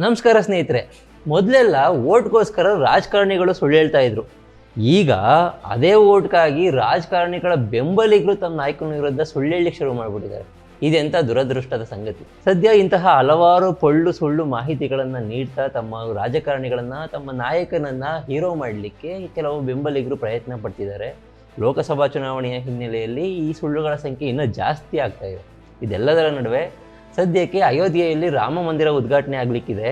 ನಮಸ್ಕಾರ ಸ್ನೇಹಿತರೆ. ಮೊದಲೆಲ್ಲ ಓಟ್ಗೋಸ್ಕರ ರಾಜಕಾರಣಿಗಳು ಸುಳ್ಳು ಹೇಳ್ತಾ ಇದ್ರು. ಈಗ ಅದೇ ಓಟ್ಗಾಗಿ ರಾಜಕಾರಣಿಗಳ ಬೆಂಬಲಿಗರು ತಮ್ಮ ನಾಯಕನ ವಿರುದ್ಧ ಸುಳ್ಳು ಹೇಳಲಿಕ್ಕೆ ಶುರು ಮಾಡಿಬಿಟ್ಟಿದ್ದಾರೆ. ಇದೆಂಥ ದುರದೃಷ್ಟದ ಸಂಗತಿ. ಸದ್ಯ ಇಂತಹ ಹಲವಾರು ಪೊಳ್ಳು ಸುಳ್ಳು ಮಾಹಿತಿಗಳನ್ನು ನೀಡ್ತಾ ತಮ್ಮ ರಾಜಕಾರಣಿಗಳನ್ನು, ತಮ್ಮ ನಾಯಕನನ್ನು ಹೀರೋ ಮಾಡಲಿಕ್ಕೆ ಕೆಲವು ಬೆಂಬಲಿಗರು ಪ್ರಯತ್ನ ಪಡ್ತಿದ್ದಾರೆ. ಲೋಕಸಭಾ ಚುನಾವಣೆಯ ಹಿನ್ನೆಲೆಯಲ್ಲಿ ಈ ಸುಳ್ಳುಗಳ ಸಂಖ್ಯೆ ಇನ್ನೂ ಜಾಸ್ತಿ ಆಗ್ತಾ ಇದೆ. ಇದೆಲ್ಲದರ ನಡುವೆ ಸದ್ಯಕ್ಕೆ ಅಯೋಧ್ಯೆಯಲ್ಲಿ ರಾಮ ಮಂದಿರ ಉದ್ಘಾಟನೆ ಆಗಲಿಕ್ಕಿದೆ.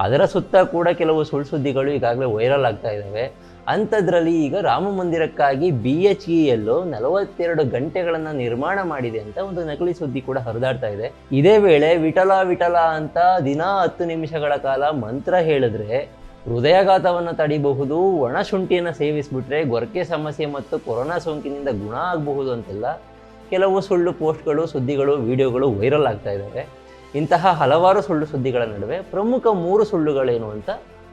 ಅದರ ಸುತ್ತ ಕೂಡ ಕೆಲವು ಸುಳ್ಳು ಸುದ್ದಿಗಳು ಈಗಾಗಲೇ ವೈರಲ್ ಆಗ್ತಾ ಇದ್ದಾವೆ ಅಂಥದ್ರಲ್ಲಿ ಈಗ ರಾಮ ಮಂದಿರಕ್ಕಾಗಿ ಬಿ ಎಚ್ ಇ ನಲವತ್ತೆರಡು ಗಂಟೆಗಳನ್ನು ನಿರ್ಮಾಣ ಮಾಡಿದೆ ಅಂತ ಒಂದು ನಕಲಿ ಸುದ್ದಿ ಕೂಡ ಹರಿದಾಡ್ತಾ ಇದೆ. ಇದೇ ವೇಳೆ ವಿಠಲ ವಿಠಲ ಅಂತ ದಿನ ಹತ್ತು ನಿಮಿಷಗಳ ಕಾಲ ಮಂತ್ರ ಹೇಳಿದ್ರೆ ಹೃದಯಾಘಾತವನ್ನು ತಡಿಬಹುದು ಒಣಶುಂಠಿಯನ್ನು ಸೇವಿಸ್ಬಿಟ್ರೆ ಗೊರಕೆ ಸಮಸ್ಯೆ ಮತ್ತು ಕೊರೋನಾ ಸೋಂಕಿನಿಂದ ಗುಣ ಆಗಬಹುದು ಅಂತೆಲ್ಲ ಕೆಲವು ಸುಳ್ಳು ಪೋಸ್ಟ್ಗಳು, ಸುದ್ದಿಗಳು, ವಿಡಿಯೋಗಳು ವೈರಲ್ ಆಗ್ತಾ ಇದ್ದಾವೆ ಇಂತಹ ಹಲವಾರು ಸುಳ್ಳು ಸುದ್ದಿಗಳ ನಡುವೆ ಪ್ರಮುಖ ಮೂರು ಸುಳ್ಳುಗಳೇನು ಅಂತ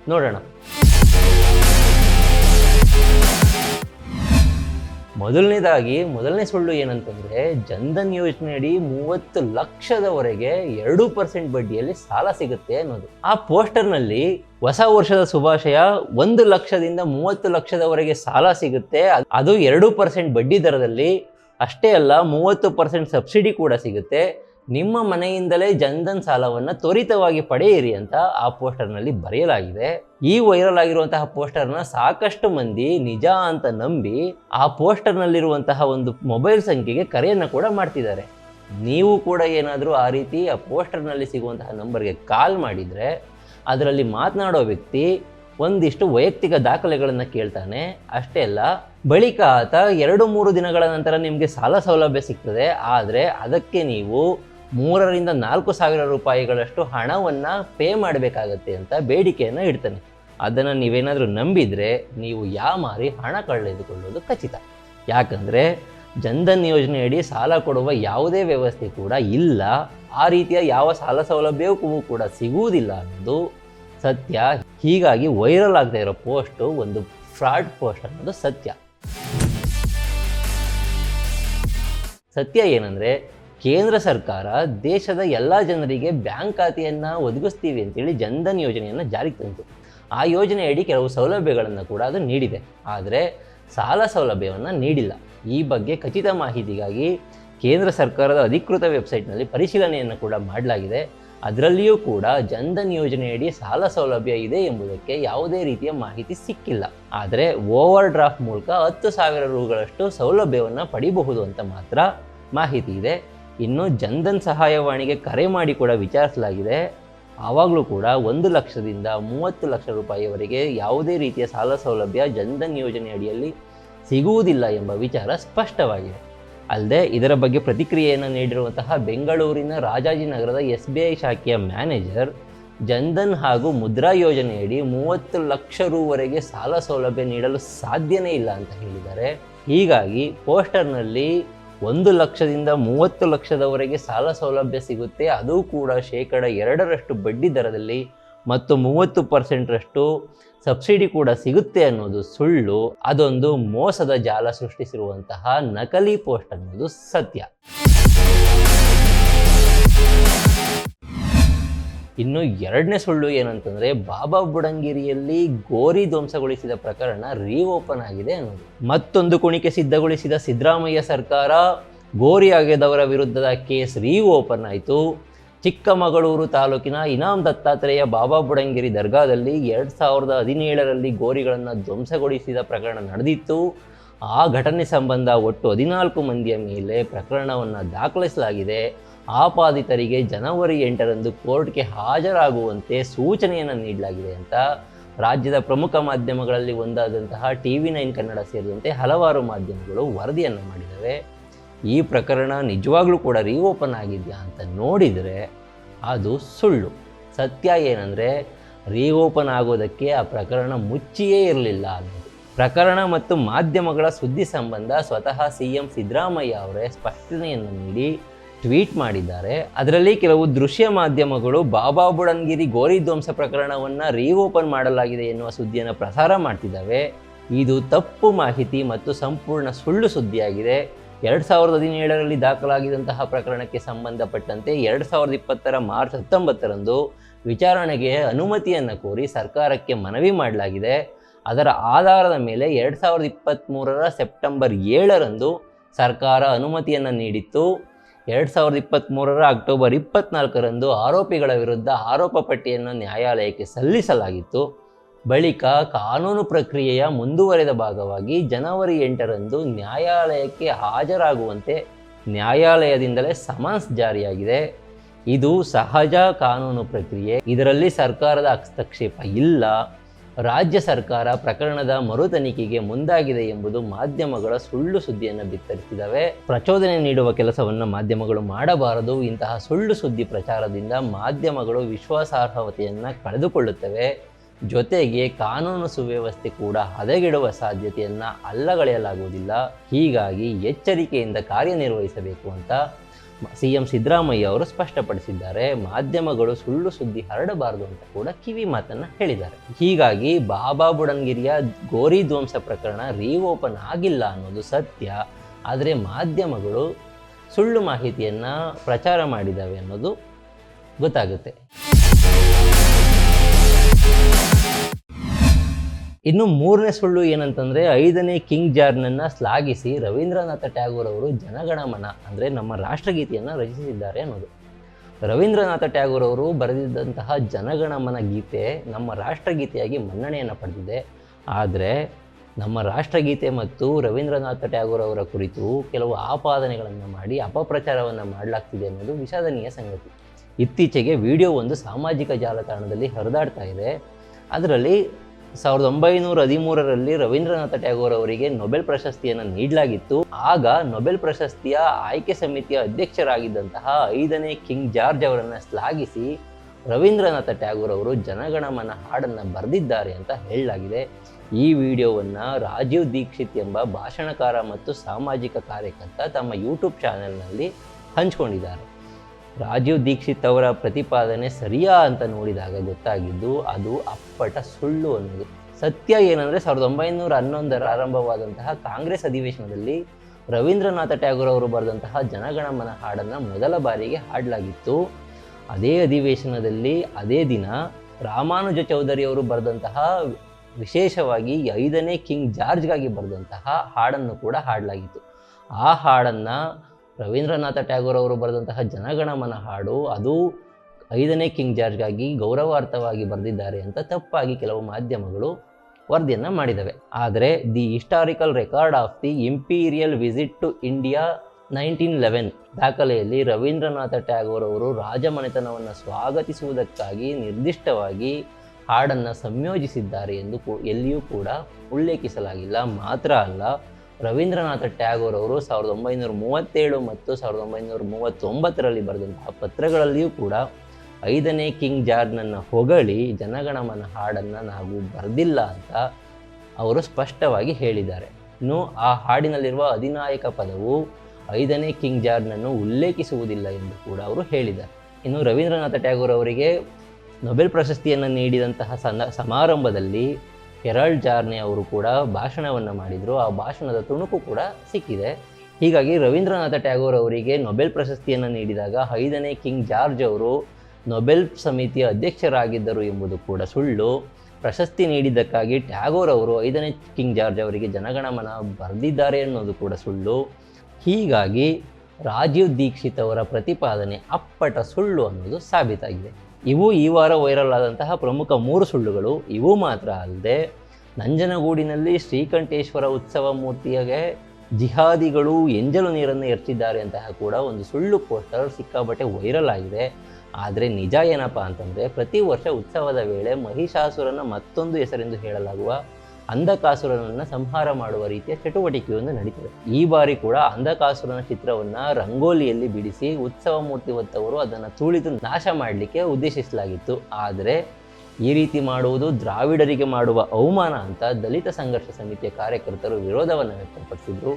ನೋಡೋಣ. ಮೊದಲನೇದಾಗಿ, ಮೊದಲನೇ ಸುಳ್ಳು ಏನಂತಂದ್ರೆ, ಜನ್ಧನ್ ಯೋಜನೆಯಡಿ ಮೂವತ್ತು ಲಕ್ಷದವರೆಗೆ ಎರಡು ಪರ್ಸೆಂಟ್ ಬಡ್ಡಿಯಲ್ಲಿ ಸಾಲ ಸಿಗುತ್ತೆ ಅನ್ನೋದು. ಆ ಪೋಸ್ಟರ್ನಲ್ಲಿ ಹೊಸ ವರ್ಷದ ಶುಭಾಶಯ ಒಂದು ಲಕ್ಷದಿಂದ ಮೂವತ್ತು ಲಕ್ಷದವರೆಗೆ ಸಾಲ ಸಿಗುತ್ತೆ. ಅದು ಎರಡು ಪರ್ಸೆಂಟ್ ಬಡ್ಡಿ ದರದಲ್ಲಿ ಅಷ್ಟೇ ಅಲ್ಲ, ಮೂವತ್ತು ಪರ್ಸೆಂಟ್ ಸಬ್ಸಿಡಿ ಕೂಡ ಸಿಗುತ್ತೆ. ನಿಮ್ಮ ಮನೆಯಿಂದಲೇ ಜನ್ಧನ್ ಸಾಲವನ್ನು ತ್ವರಿತವಾಗಿ ಪಡೆಯಿರಿ ಅಂತ ಆ ಪೋಸ್ಟರ್ನಲ್ಲಿ ಬರೆಯಲಾಗಿದೆ. ಈ ವೈರಲ್ ಆಗಿರುವಂತಹ ಪೋಸ್ಟರ್ನ ಸಾಕಷ್ಟು ಮಂದಿ ನಿಜ ಅಂತ ನಂಬಿ ಆ ಪೋಸ್ಟರ್ನಲ್ಲಿರುವಂತಹ ಒಂದು ಮೊಬೈಲ್ ಸಂಖ್ಯೆಗೆ ಕರೆಯನ್ನು ಕೂಡ ಮಾಡ್ತಿದ್ದಾರೆ. ನೀವು ಕೂಡ ಏನಾದರೂ ಆ ರೀತಿ ಆ ಪೋಸ್ಟರ್ನಲ್ಲಿ ಸಿಗುವಂತಹ ನಂಬರ್ಗೆ ಕಾಲ್ ಮಾಡಿದರೆ, ಅದರಲ್ಲಿ ಮಾತನಾಡೋ ವ್ಯಕ್ತಿ ಒಂದಿಷ್ಟು ವೈಯಕ್ತಿಕ ದಾಖಲೆಗಳನ್ನು ಕೇಳ್ತಾನೆ. ಅಷ್ಟೇ ಅಲ್ಲ, ಬಳಿಕ ಆತ ಎರಡು ಮೂರು ದಿನಗಳ ನಂತರ ನಿಮಗೆ ಸಾಲ ಸೌಲಭ್ಯ ಸಿಗ್ತದೆ. ಆದರೆ ಅದಕ್ಕೆ ನೀವು ಮೂರರಿಂದ ನಾಲ್ಕು ಸಾವಿರ ರೂಪಾಯಿಗಳಷ್ಟು ಹಣವನ್ನು ಪೇ ಮಾಡಬೇಕಾಗತ್ತೆ ಅಂತ ಬೇಡಿಕೆಯನ್ನು ಇಡ್ತಾನೆ. ಅದನ್ನು ನೀವೇನಾದರೂ ನಂಬಿದರೆ ನೀವು ಯಾಮಾರಿ ಹಣ ಕಳೆದುಕೊಳ್ಳೋದು ಖಚಿತ. ಯಾಕಂದರೆ ಜನ್ಧನ್ ಯೋಜನೆಯಡಿ ಸಾಲ ಕೊಡುವ ಯಾವುದೇ ವ್ಯವಸ್ಥೆ ಕೂಡ ಇಲ್ಲ. ಆ ರೀತಿಯ ಯಾವ ಸಾಲ ಸೌಲಭ್ಯವೂ ಕೂಡ ಸಿಗುವುದಿಲ್ಲ ಅನ್ನೋದು ಸತ್ಯ. ಹೀಗಾಗಿ ವೈರಲ್ ಆಗ್ತಾ ಇರೋ ಪೋಸ್ಟು ಒಂದು ಫ್ರಾಡ್ ಪೋಸ್ಟ್ ಅನ್ನೋದು ಸತ್ಯ. ಸತ್ಯ ಏನಂದರೆ, ಕೇಂದ್ರ ಸರ್ಕಾರ ದೇಶದ ಎಲ್ಲ ಜನರಿಗೆ ಬ್ಯಾಂಕ್ ಖಾತೆಯನ್ನು ಒದಗಿಸ್ತೀವಿ ಅಂತೇಳಿ ಜನ್ಧನ್ ಯೋಜನೆಯನ್ನು ಜಾರಿಗೆ ತಂತು ಆ ಯೋಜನೆಯಡಿ ಕೆಲವು ಸೌಲಭ್ಯಗಳನ್ನು ಕೂಡ ಅದು ನೀಡಿದೆ. ಆದರೆ ಸಾಲ ಸೌಲಭ್ಯವನ್ನು ನೀಡಿಲ್ಲ. ಈ ಬಗ್ಗೆ ಖಚಿತ ಮಾಹಿತಿಗಾಗಿ ಕೇಂದ್ರ ಸರ್ಕಾರದ ಅಧಿಕೃತ ವೆಬ್ಸೈಟ್ನಲ್ಲಿ ಪರಿಶೀಲನೆಯನ್ನು ಕೂಡ ಮಾಡಲಾಗಿದೆ. ಅದರಲ್ಲಿಯೂ ಕೂಡ ಜನ್ಧನ್ ಯೋಜನೆಯಡಿ ಸಾಲ ಸೌಲಭ್ಯ ಇದೆ ಎಂಬುದಕ್ಕೆ ಯಾವುದೇ ರೀತಿಯ ಮಾಹಿತಿ ಸಿಕ್ಕಿಲ್ಲ. ಆದರೆ ಓವರ್ ಡ್ರಾಫ್ಟ್ ಮೂಲಕ ಹತ್ತು ಸಾವಿರ ರುಗಳಷ್ಟು ಸೌಲಭ್ಯವನ್ನು ಪಡಿಬಹುದು ಅಂತ ಮಾತ್ರ ಮಾಹಿತಿ ಇದೆ. ಇನ್ನು ಜನ್ಧನ್ ಸಹಾಯವಾಣಿಗೆ ಕರೆ ಮಾಡಿ ಕೂಡ ವಿಚಾರಿಸಲಾಗಿದೆ. ಆವಾಗಲೂ ಕೂಡ ಒಂದು ಲಕ್ಷದಿಂದ ಮೂವತ್ತು ಲಕ್ಷ ರೂಪಾಯಿವರೆಗೆ ಯಾವುದೇ ರೀತಿಯ ಸಾಲ ಸೌಲಭ್ಯ ಜನ್ಧನ್ ಯೋಜನೆ ಅಡಿಯಲ್ಲಿ ಸಿಗುವುದಿಲ್ಲ ಎಂಬ ವಿಚಾರ ಸ್ಪಷ್ಟವಾಗಿದೆ. ಅಲ್ಲದೆ ಇದರ ಬಗ್ಗೆ ಪ್ರತಿಕ್ರಿಯೆಯನ್ನು ನೀಡಿರುವಂತಹ ಬೆಂಗಳೂರಿನ ರಾಜಾಜಿನಗರದ ಎಸ್ ಬಿ ಐ ಶಾಖೆಯ ಮ್ಯಾನೇಜರ್ ಜನ್ಧನ್ ಹಾಗೂ ಮುದ್ರಾ ಯೋಜನೆಯಡಿ ಮೂವತ್ತು ಲಕ್ಷ ರೂವರೆಗೆ ಸಾಲ ಸೌಲಭ್ಯ ನೀಡಲು ಸಾಧ್ಯನೇ ಇಲ್ಲ ಅಂತ ಹೇಳಿದ್ದಾರೆ. ಹೀಗಾಗಿ ಪೋಸ್ಟರ್ನಲ್ಲಿ ಒಂದು ಲಕ್ಷದಿಂದ ಮೂವತ್ತು ಲಕ್ಷದವರೆಗೆ ಸಾಲ ಸೌಲಭ್ಯ ಸಿಗುತ್ತೆ. ಅದು ಕೂಡ ಶೇಕಡ ಎರಡರಷ್ಟು ಬಡ್ಡಿ ದರದಲ್ಲಿ ಮತ್ತು ಮೂವತ್ತು ಪರ್ಸೆಂಟ್ರಷ್ಟು ಸಬ್ಸಿಡಿ ಕೂಡ ಸಿಗುತ್ತೆ ಅನ್ನೋದು ಸುಳ್ಳು. ಅದೊಂದು ಮೋಸದ ಜಾಲ ಸೃಷ್ಟಿಸಿರುವಂತಹ ನಕಲಿ ಪೋಸ್ಟ್ ಅನ್ನೋದು ಸತ್ಯ. ಇನ್ನು ಎರಡನೇ ಸುಳ್ಳು ಏನಂತಂದ್ರೆ, ಬಾಬಾ ಬುಡಂಗಿರಿಯಲ್ಲಿ ಗೋರಿ ಧ್ವಂಸಗೊಳಿಸಿದ ಪ್ರಕರಣ ರೀಓಪನ್ ಆಗಿದೆ ಅನ್ನೋದು. ಮತ್ತೊಂದು ಕುಣಿಕೆ ಸಿದ್ಧಗೊಳಿಸಿದ ಸಿದ್ದರಾಮಯ್ಯ ಸರ್ಕಾರ, ಗೋರಿ ಆಗಿದವರ ವಿರುದ್ಧದ ಕೇಸ್ ರೀಓಪನ್ ಆಯಿತು. ಚಿಕ್ಕಮಗಳೂರು ತಾಲೂಕಿನ ಇನಾಮ್ ದತ್ತಾತ್ರೇಯ ಬಾಬಾ ಬುಡಂಗಿರಿ ದರ್ಗಾದಲ್ಲಿ ಎರಡು ಸಾವಿರದ ಹದಿನೇಳರಲ್ಲಿ ಗೋರಿಗಳನ್ನು ಧ್ವಂಸಗೊಳಿಸಿದ ಪ್ರಕರಣ ನಡೆದಿತ್ತು. ಆ ಘಟನೆ ಸಂಬಂಧ ಒಟ್ಟು ಹದಿನಾಲ್ಕು ಮಂದಿಯ ಮೇಲೆ ಪ್ರಕರಣವನ್ನು ದಾಖಲಿಸಲಾಗಿದೆ. ಆಪಾದಿತರಿಗೆ ಜನವರಿ ಎಂಟರಂದು ಕೋರ್ಟ್ಗೆ ಹಾಜರಾಗುವಂತೆ ಸೂಚನೆಯನ್ನು ನೀಡಲಾಗಿದೆ ಅಂತ ರಾಜ್ಯದ ಪ್ರಮುಖ ಮಾಧ್ಯಮಗಳಲ್ಲಿ ಒಂದಾದಂತಹ ಟಿ ವಿ ನೈನ್ ಕನ್ನಡ ಸೇರಿದಂತೆ ಹಲವಾರು ಮಾಧ್ಯಮಗಳು ವರದಿಯನ್ನು ಮಾಡಿದ್ದಾವೆ ಈ ಪ್ರಕರಣ ನಿಜವಾಗ್ಲೂ ಕೂಡ ರೀಓಪನ್ ಆಗಿದೆಯಾ ಅಂತ ನೋಡಿದರೆ ಅದು ಸುಳ್ಳು. ಸತ್ಯ ಏನಂದರೆ ರೀಓಪನ್ ಆಗೋದಕ್ಕೆ ಆ ಪ್ರಕರಣ ಮುಚ್ಚಿಯೇ ಇರಲಿಲ್ಲ ಅನ್ನೋದು. ಪ್ರಕರಣ ಮತ್ತು ಮಾಧ್ಯಮಗಳ ಸುದ್ದಿ ಸಂಬಂಧ ಸ್ವತಃ ಸಿ ಎಂ ಸಿದ್ದರಾಮಯ್ಯ ಅವರೇ ಸ್ಪಷ್ಟನೆಯನ್ನು ನೀಡಿ ಟ್ವೀಟ್ ಮಾಡಿದ್ದಾರೆ. ಅದರಲ್ಲಿ ಕೆಲವು ದೃಶ್ಯ ಮಾಧ್ಯಮಗಳು ಬಾಬಾ ಬುಡನ್ಗಿರಿ ಗೋರಿ ಧ್ವಂಸ ಪ್ರಕರಣವನ್ನು ರೀಓಪನ್ ಮಾಡಲಾಗಿದೆ ಎನ್ನುವ ಸುದ್ದಿಯನ್ನು ಪ್ರಸಾರ ಮಾಡ್ತಿದ್ದಾವೆ. ಇದು ತಪ್ಪು ಮಾಹಿತಿ ಮತ್ತು ಸಂಪೂರ್ಣ ಸುಳ್ಳು ಸುದ್ದಿಯಾಗಿದೆ. ಎರಡು ಸಾವಿರದ ಹದಿನೇಳರಲ್ಲಿ ದಾಖಲಾಗಿದಂತಹ ಪ್ರಕರಣಕ್ಕೆ ಸಂಬಂಧಪಟ್ಟಂತೆ ಎರಡು ಸಾವಿರದ ಇಪ್ಪತ್ತರ ಮಾರ್ಚ್ ಹತ್ತೊಂಬತ್ತರಂದು ವಿಚಾರಣೆಗೆ ಅನುಮತಿಯನ್ನು ಕೋರಿ ಸರ್ಕಾರಕ್ಕೆ ಮನವಿ ಮಾಡಲಾಗಿದೆ. ಅದರ ಆಧಾರದ ಮೇಲೆ ಎರಡು ಸಾವಿರದ ಇಪ್ಪತ್ತ್ಮೂರರ ಸೆಪ್ಟೆಂಬರ್ ಏಳರಂದು ಸರ್ಕಾರ ಅನುಮತಿಯನ್ನು ನೀಡಿತ್ತು. ಎರಡು ಸಾವಿರದ ಇಪ್ಪತ್ತ್ಮೂರರ ಅಕ್ಟೋಬರ್ ಇಪ್ಪತ್ನಾಲ್ಕರಂದು ಆರೋಪಿಗಳ ವಿರುದ್ಧ ಆರೋಪ ಪಟ್ಟಿಯನ್ನು ನ್ಯಾಯಾಲಯಕ್ಕೆ ಸಲ್ಲಿಸಲಾಗಿತ್ತು. ಬಳಿಕ ಕಾನೂನು ಪ್ರಕ್ರಿಯೆಯ ಮುಂದುವರೆದ ಭಾಗವಾಗಿ ಜನವರಿ ಎಂಟರಂದು ನ್ಯಾಯಾಲಯಕ್ಕೆ ಹಾಜರಾಗುವಂತೆ ನ್ಯಾಯಾಲಯದಿಂದಲೇ ಸಮನ್ಸ್ ಜಾರಿಯಾಗಿದೆ. ಇದು ಸಹಜ ಕಾನೂನು ಪ್ರಕ್ರಿಯೆ. ಇದರಲ್ಲಿ ಸರ್ಕಾರದ ಹಸ್ತಕ್ಷೇಪ ಇಲ್ಲ. ರಾಜ್ಯ ಸರ್ಕಾರ ಪ್ರಕರಣದ ಮರು ತನಿಖೆಗೆ ಮುಂದಾಗಿದೆ ಎಂಬುದು ಮಾಧ್ಯಮಗಳ ಸುಳ್ಳು ಸುದ್ದಿಯನ್ನು ಬಿತ್ತರಿಸಿದವೆ ಪ್ರಚೋದನೆ ನೀಡುವ ಕೆಲಸವನ್ನು ಮಾಧ್ಯಮಗಳು ಮಾಡಬಾರದು. ಇಂತಹ ಸುಳ್ಳು ಸುದ್ದಿ ಪ್ರಚಾರದಿಂದ ಮಾಧ್ಯಮಗಳು ವಿಶ್ವಾಸಾರ್ಹತೆಯನ್ನು ಕಳೆದುಕೊಳ್ಳುತ್ತವೆ. ಜೊತೆಗೆ ಕಾನೂನು ಸುವ್ಯವಸ್ಥೆ ಕೂಡ ಹದಗೆಡುವ ಸಾಧ್ಯತೆಯನ್ನು ಅಲ್ಲಗಳೆಯಲಾಗುವುದಿಲ್ಲ. ಹೀಗಾಗಿ ಎಚ್ಚರಿಕೆಯಿಂದ ಕಾರ್ಯನಿರ್ವಹಿಸಬೇಕು ಅಂತ ಸಿ ಎಂ ಸಿದ್ದರಾಮಯ್ಯ ಅವರು ಸ್ಪಷ್ಟಪಡಿಸಿದ್ದಾರೆ. ಮಾಧ್ಯಮಗಳು ಸುಳ್ಳು ಸುದ್ದಿ ಹರಡಬಾರದು ಅಂತ ಕೂಡ ಕಿವಿ ಮಾತನ್ನು ಹೇಳಿದ್ದಾರೆ. ಹೀಗಾಗಿ ಬಾಬಾ ಬುಡನ್ಗಿರಿಯ ಗೋರಿ ಧ್ವಂಸ ಪ್ರಕರಣ ರೀಓಪನ್ ಆಗಿಲ್ಲ ಅನ್ನೋದು ಸತ್ಯ. ಆದರೆ ಮಾಧ್ಯಮಗಳು ಸುಳ್ಳು ಮಾಹಿತಿಯನ್ನು ಪ್ರಚಾರ ಮಾಡಿದ್ದಾವೆ ಅನ್ನೋದು ಗೊತ್ತಾಗುತ್ತೆ. ಇನ್ನು ಮೂರನೇ ಸುಳ್ಳು ಏನಂತಂದ್ರೆ ಐದನೇ ಕಿಂಗ್ ಜಾರ್ನನ್ನ ಶ್ಲಾಘಿಸಿ ರವೀಂದ್ರನಾಥ ಟ್ಯಾಗೋರ್ ಅವರು ಜನಗಣಮನ, ಅಂದ್ರೆ ನಮ್ಮ ರಾಷ್ಟ್ರಗೀತೆಯನ್ನು ರಚಿಸಿದ್ದಾರೆ ಅನ್ನೋದು. ರವೀಂದ್ರನಾಥ ಟ್ಯಾಗೋರ್ ಅವರು ಬರೆದಿದ್ದಂತಹ ಜನಗಣಮನ ಗೀತೆ ನಮ್ಮ ರಾಷ್ಟ್ರಗೀತೆಯಾಗಿ ಮನ್ನಣೆಯನ್ನು ಪಡೆದಿದೆ. ಆದರೆ ನಮ್ಮ ರಾಷ್ಟ್ರಗೀತೆ ಮತ್ತು ರವೀಂದ್ರನಾಥ ಟ್ಯಾಗೋರ್ ಅವರ ಕುರಿತು ಕೆಲವು ಆಪಾದನೆಗಳನ್ನು ಮಾಡಿ ಅಪಪ್ರಚಾರವನ್ನು ಮಾಡಲಾಗ್ತಿದೆ ಅನ್ನೋದು ವಿಷಾದನೀಯ ಸಂಗತಿ. ಇತ್ತೀಚೆಗೆ ವಿಡಿಯೋ ಒಂದು ಸಾಮಾಜಿಕ ಜಾಲತಾಣದಲ್ಲಿ ಹರಿದಾಡ್ತಾ ಇದೆ. ಅದರಲ್ಲಿ ಸಾವಿರದ ಒಂಬೈನೂರ ಹದಿಮೂರರಲ್ಲಿ ರವೀಂದ್ರನಾಥ ಟ್ಯಾಗೋರ್ ಅವರಿಗೆ ನೊಬೆಲ್ ಪ್ರಶಸ್ತಿಯನ್ನು ನೀಡಲಾಗಿತ್ತು. ಆಗ ನೊಬೆಲ್ ಪ್ರಶಸ್ತಿಯ ಆಯ್ಕೆ ಸಮಿತಿಯ ಅಧ್ಯಕ್ಷರಾಗಿದ್ದಂತಹ ಐದನೇ ಕಿಂಗ್ ಜಾರ್ಜ್ ಅವರನ್ನು ಶ್ಲಾಘಿಸಿ ರವೀಂದ್ರನಾಥ ಟ್ಯಾಗೋರ್ ಅವರು ಜನಗಣಮನ ಹಾಡನ್ನು ಬರೆದಿದ್ದಾರೆ ಅಂತ ಹೇಳಲಾಗಿದೆ. ಈ ವಿಡಿಯೋವನ್ನು ರಾಜೀವ್ ದೀಕ್ಷಿತ್ ಎಂಬ ಭಾಷಣಕಾರ ಮತ್ತು ಸಾಮಾಜಿಕ ಕಾರ್ಯಕರ್ತ ತಮ್ಮ ಯೂಟ್ಯೂಬ್ ಚಾನೆಲ್ನಲ್ಲಿ ಹಂಚ್ಕೊಂಡಿದ್ದಾರೆ. ರಾಜೀವ್ ದೀಕ್ಷಿತ್ ಅವರ ಪ್ರತಿಪಾದನೆ ಸರಿಯಾ ಅಂತ ನೋಡಿದಾಗ ಗೊತ್ತಾಗಿದ್ದು ಅದು ಅಪ್ಪಟ ಸುಳ್ಳು ಅನ್ನೋದು. ಸತ್ಯ ಏನಂದರೆ ಸಾವಿರದ ಒಂಬೈನೂರ ಹನ್ನೊಂದರ ಆರಂಭವಾದಂತಹ ಕಾಂಗ್ರೆಸ್ ಅಧಿವೇಶನದಲ್ಲಿ ರವೀಂದ್ರನಾಥ ಟ್ಯಾಗೋರ್ ಅವರು ಬರೆದಂತಹ ಜನಗಣಮನ ಹಾಡನ್ನು ಮೊದಲ ಬಾರಿಗೆ ಹಾಡಲಾಗಿತ್ತು. ಅದೇ ಅಧಿವೇಶನದಲ್ಲಿ ಅದೇ ದಿನ ರಾಮಾನುಜ ಚೌಧರಿ ಅವರು ಬರೆದಂತಹ ವಿಶೇಷವಾಗಿ ಐದನೇ ಕಿಂಗ್ ಜಾರ್ಜ್ಗಾಗಿ ಬರೆದಂತಹ ಹಾಡನ್ನು ಕೂಡ ಹಾಡಲಾಗಿತ್ತು. ಆ ಹಾಡನ್ನು ರವೀಂದ್ರನಾಥ ಟ್ಯಾಗೋರ್ ಅವರು ಬರೆದಂತಹ ಜನಗಣಮನ ಹಾಡು ಅದು ಐದನೇ ಕಿಂಗ್ ಜಾರ್ಜ್ಗಾಗಿ ಗೌರವಾರ್ಥವಾಗಿ ಬರೆದಿದ್ದಾರೆ ಅಂತ ತಪ್ಪಾಗಿ ಕೆಲವು ಮಾಧ್ಯಮಗಳು ವರದಿಯನ್ನು ಮಾಡಿದವೆ. ಆದರೆ, the historical record of the imperial visit to India nineteen eleven ದಾಖಲೆಯಲ್ಲಿ Rabindranath Tagore ಅವರು ರಾಜಮನೆತನವನ್ನು ಸ್ವಾಗತಿಸುವುದಕ್ಕಾಗಿ ನಿರ್ದಿಷ್ಟವಾಗಿ ಹಾಡನ್ನು ಸಂಯೋಜಿಸಿದ್ದಾರೆ ಎಂದು ಎಲ್ಲಿಯೂ ಕೂಡ ಉಲ್ಲೇಖಿಸಲಾಗಿಲ್ಲ. ಮಾತ್ರ ಅಲ್ಲ ರವೀಂದ್ರನಾಥ ಟ್ಯಾಗೋರ್ ಅವರು ಸಾವಿರದ ಒಂಬೈನೂರ ಮೂವತ್ತೇಳು ಮತ್ತು ಸಾವಿರದ ಒಂಬೈನೂರ ಮೂವತ್ತೊಂಬತ್ತರಲ್ಲಿ ಬರೆದಂತಹ ಪತ್ರಗಳಲ್ಲಿಯೂ ಕೂಡ ಐದನೇ ಕಿಂಗ್ ಜಾರ್ನನ್ನು ಹೊಗಳಿ ಜನಗಣಮನ ಹಾಡನ್ನು ನಾವು ಬರೆದಿಲ್ಲ ಅಂತ ಅವರು ಸ್ಪಷ್ಟವಾಗಿ ಹೇಳಿದ್ದಾರೆ. ಇನ್ನು ಆ ಹಾಡಿನಲ್ಲಿರುವ ಅಧಿನಾಯಕ ಪದವು ಐದನೇ ಕಿಂಗ್ ಜಾರ್ನನ್ನು ಉಲ್ಲೇಖಿಸುವುದಿಲ್ಲ ಎಂದು ಕೂಡ ಅವರು ಹೇಳಿದ್ದಾರೆ. ಇನ್ನು ರವೀಂದ್ರನಾಥ ಟ್ಯಾಗೋರ್ ಅವರಿಗೆ ನೊಬೆಲ್ ಪ್ರಶಸ್ತಿಯನ್ನು ನೀಡಿದಂತಹ ಸಮಾರಂಭದಲ್ಲಿ ಹೆರಾಲ್ಡ್ ಜಾರ್ನೆ ಅವರು ಕೂಡ ಭಾಷಣವನ್ನು ಮಾಡಿದರು. ಆ ಭಾಷಣದ ತುಣುಕು ಕೂಡ ಸಿಕ್ಕಿದೆ. ಹೀಗಾಗಿ ರವೀಂದ್ರನಾಥ ಟ್ಯಾಗೋರ್ ಅವರಿಗೆ ನೊಬೆಲ್ ಪ್ರಶಸ್ತಿಯನ್ನು ನೀಡಿದಾಗ ಐದನೇ ಕಿಂಗ್ ಜಾರ್ಜ್ ಅವರು ನೊಬೆಲ್ ಸಮಿತಿಯ ಅಧ್ಯಕ್ಷರಾಗಿದ್ದರು ಎಂಬುದು ಕೂಡ ಸುಳ್ಳು. ಪ್ರಶಸ್ತಿ ನೀಡಿದ್ದಕ್ಕಾಗಿ ಟ್ಯಾಗೋರ್ ಅವರು ಐದನೇ ಕಿಂಗ್ ಜಾರ್ಜ್ ಅವರಿಗೆ ಜನಗಣಮನ ಬರೆದಿದ್ದಾರೆ ಅನ್ನೋದು ಕೂಡ ಸುಳ್ಳು. ಹೀಗಾಗಿ ರಾಜೀವ್ ದೀಕ್ಷಿತ್ ಅವರ ಪ್ರತಿಪಾದನೆ ಅಪ್ಪಟ ಸುಳ್ಳು ಅನ್ನೋದು ಸಾಬೀತಾಗಿದೆ. ಇವು ಈ ವಾರ ವೈರಲ್ ಆದಂತಹ ಪ್ರಮುಖ ಮೂರು ಸುಳ್ಳುಗಳು. ಇವು ಮಾತ್ರ ಅಲ್ಲದೆ, ನಂಜನಗೂಡಿನಲ್ಲಿ ಶ್ರೀಕಂಠೇಶ್ವರ ಉತ್ಸವ ಮೂರ್ತಿಯಾಗೆ ಜಿಹಾದಿಗಳು ಎಂಜಲು ನೀರನ್ನು ಎರಚಿದ್ದಾರೆ ಅಂತಹ ಕೂಡ ಒಂದು ಸುಳ್ಳು ಪೋಸ್ಟರ್ ಸಿಕ್ಕಾಬಟ್ಟೆ ವೈರಲ್ ಆಗಿದೆ. ಆದರೆ ನಿಜ ಏನಪ್ಪ ಅಂತಂದರೆ, ಪ್ರತಿ ವರ್ಷ ಉತ್ಸವದ ವೇಳೆ ಮಹಿಷಾಸುರನ ಮತ್ತೊಂದು ಹೆಸರೆಂದು ಹೇಳಲಾಗುವ ಅಂಧಕಾಸುರನನ್ನು ಸಂಹಾರ ಮಾಡುವ ರೀತಿಯ ಚಟುವಟಿಕೆಯೊಂದು ನಡೀತದೆ. ಈ ಬಾರಿ ಕೂಡ ಅಂಧಕಾಸುರನ ಚಿತ್ರವನ್ನು ರಂಗೋಲಿಯಲ್ಲಿ ಬಿಡಿಸಿ ಉತ್ಸವ ಮೂರ್ತಿ ಹೊತ್ತವರು ಅದನ್ನು ತುಳಿದು ನಾಶ ಮಾಡಲಿಕ್ಕೆ ಉದ್ದೇಶಿಸಲಾಗಿತ್ತು. ಆದರೆ ಈ ರೀತಿ ಮಾಡುವುದು ದ್ರಾವಿಡರಿಗೆ ಮಾಡುವ ಅವಮಾನ ಅಂತ ದಲಿತ ಸಂಘರ್ಷ ಸಮಿತಿಯ ಕಾರ್ಯಕರ್ತರು ವಿರೋಧವನ್ನು ವ್ಯಕ್ತಪಡಿಸಿದರು.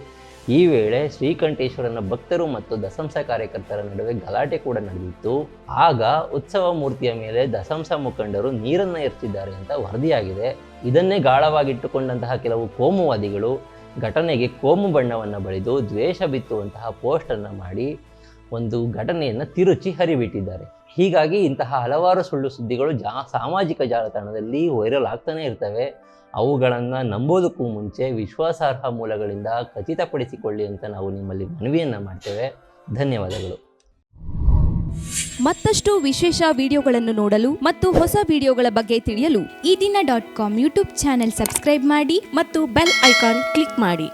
ಈ ವೇಳೆ ಶ್ರೀಕಂಠೇಶ್ವರನ ಭಕ್ತರು ಮತ್ತು ದಸಂಸ ಕಾರ್ಯಕರ್ತರ ನಡುವೆ ಗಲಾಟೆ ಕೂಡ ನಡೆದಿತ್ತು. ಆಗ ಉತ್ಸವ ಮೂರ್ತಿಯ ಮೇಲೆ ದಸಂಸ ಮುಖಂಡರು ನೀರನ್ನು ಎರಚಿದ್ದಾರೆ ಅಂತ ವರದಿಯಾಗಿದೆ. ಇದನ್ನೇ ಗಾಳವಾಗಿಟ್ಟುಕೊಂಡಂತಹ ಕೆಲವು ಕೋಮುವಾದಿಗಳು ಘಟನೆಗೆ ಕೋಮು ಬಣ್ಣವನ್ನು ಬಳಿದು ದ್ವೇಷ ಬಿತ್ತುವಂತಹ ಪೋಸ್ಟನ್ನು ಮಾಡಿ ಒಂದು ಘಟನೆಯನ್ನು ತಿರುಚಿ ಹರಿಬಿಟ್ಟಿದ್ದಾರೆ. ಹೀಗಾಗಿ ಇಂತಹ ಹಲವಾರು ಸುಳ್ಳು ಸುದ್ದಿಗಳು ಜಾ, ಸಾಮಾಜಿಕ ಜಾಲತಾಣದಲ್ಲಿ ವೈರಲ್ ಆಗ್ತಾನೆ ಇರ್ತವೆ. ಅವುಗಳನ್ನು ನಂಬೋದಕ್ಕೂ ಮುಂಚೆ ವಿಶ್ವಾಸಾರ್ಹ ಮೂಲಗಳಿಂದ ಖಚಿತಪಡಿಸಿಕೊಳ್ಳಿ ಅಂತ ನಾವು ನಿಮ್ಮಲ್ಲಿ ಮನವಿಯನ್ನು ಮಾಡ್ತೇವೆ. ಧನ್ಯವಾದಗಳು. ಮತ್ತಷ್ಟು ವಿಶೇಷ ವಿಡಿಯೋಗಳನ್ನು ನೋಡಲು ಮತ್ತು ಹೊಸ ವಿಡಿಯೋಗಳ ಬಗ್ಗೆ ತಿಳಿಯಲು Ee Dina dot com YouTube channel subscribe ಮಾಡಿ ಮತ್ತು ಬೆಲ್ ಐಕಾನ್ ಕ್ಲಿಕ್ ಮಾಡಿ.